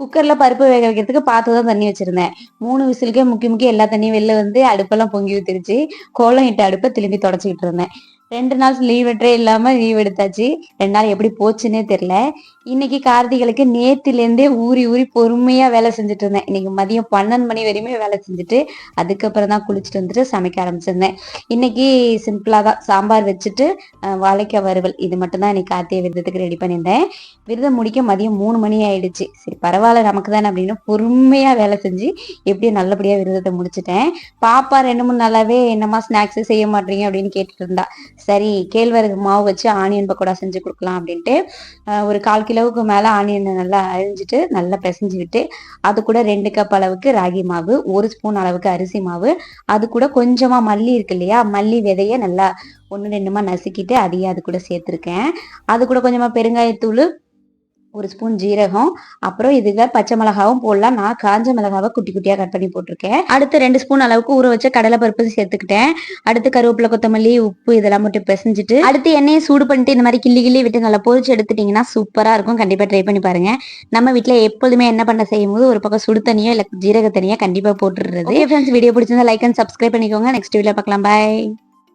குக்கரில் பருப்பு வேக வைக்கிறதுக்கு பார்த்து தான் தண்ணி வச்சிருந்தேன். மூணு விசிலுக்கே முக்கி முக்கி எல்லா தண்ணியும் வெளில வந்து அடுப்பெல்லாம் பொங்கி ஊத்திருச்சு. கோலம் இட்ட அடுப்பை திரும்பி தொடச்சிக்கிட்டு இருந்தேன். ரெண்டு நாள் லீவ் லெட்டரே இல்லாம லீவ் எடுத்தாச்சு. ரெண்டு நாள் எப்படி போச்சுன்னே தெரியல. இன்னைக்கு கார்த்திகளுக்கு நேத்திலேருந்தே ஊறி ஊறி பொறுமையா வேலை செஞ்சுட்டு இருந்தேன். இன்னைக்கு மதியம் பன்னெண்டு மணி வரையுமே வேலை செஞ்சுட்டு அதுக்கப்புறம் தான் குளிச்சுட்டு வந்துட்டு சமைக்க ஆரம்பிச்சிருந்தேன். இன்னைக்கு சிம்பிளா தான். சாம்பார் வச்சுட்டு அஹ், வாழைக்காய் வறுவல். இது மட்டும்தான் இன்னைக்கு கார்த்திகை விரதத்துக்கு ரெடி பண்ணியிருந்தேன். விரதம் முடிக்க மதியம் மூணு மணி ஆயிடுச்சு. சரி பரவாயில்ல நமக்கு தானே அப்படின்னு பொறுமையா வேலை செஞ்சு எப்படியும் நல்லபடியா விரதத்தை முடிச்சிட்டேன். பாப்பா ரெண்டு மூணு நாளாவே என்னம்மா ஸ்நாக்ஸ் செய்ய மாட்டீங்க அப்படின்னு கேட்டுட்டு இருந்தா. சரி கேழ்வரகு மாவு வச்சு ஆனியன் பக்கோடா செஞ்சு கொடுக்கலாம் அப்படின்ட்டு ஒரு கால் கிலோவுக்கு மேல ஆனியனை நல்லா அரிஞ்சிட்டு நல்லா பிசைஞ்சு விட்டு அது கூட ரெண்டு கப் அளவுக்கு ராகி மாவு ஒரு ஸ்பூன் அளவுக்கு அரிசி மாவு அது கூட கொஞ்சமா மல்லி இருக்கு இல்லையா மல்லி விதைய நல்லா ஒன்று ரெண்டுமா நசுக்கிட்டு அதையே அது கூட சேர்த்துருக்கேன். அது கூட கொஞ்சமா பெருங்காயத்தூள் ஒரு ஸ்பூன் ஜீரகம் அப்புறம் இதுல பச்சை மிளகாவும் போடலாம். நான் காஞ்ச மிளகாவை குட்டி குட்டியா கட் பண்ணி போட்டிருக்கேன். அடுத்து ரெண்டு ஸ்பூன் அளவுக்கு ஊற வச்ச கடலை பருப்பு சேர்த்துக்கிட்டேன். அடுத்து கருவேப்பிலை கொத்தமல்லி உப்பு இதெல்லாம் மட்டும் பிசைஞ்சிட்டு அடுத்து எண்ணெயை சூடு பண்ணிட்டு இந்த மாதிரி கிள்ளி கிள்ளி விட்டு நல்லா பொரிச்சு எடுத்துட்டீங்கன்னா சூப்பரா இருக்கும். கண்டிப்பா ட்ரை பண்ணி பாருங்க. நம்ம வீட்டுல எப்போதுமே என்ன பண்ண செய்யும் போது ஒரு பக்கம் சுடு தனியோ இல்ல ஜீரக தண்ணியோ கண்டிப்பா போட்டுறது ஃப்ரெண்ட்ஸ் வீடியோ பிடிச்சிருந்தா லைக் அண்ட் சப்ஸ்கிரைப் பண்ணிக்கோங்க. நெக்ஸ்ட் வீடியோ பார்க்கலாம். பாய்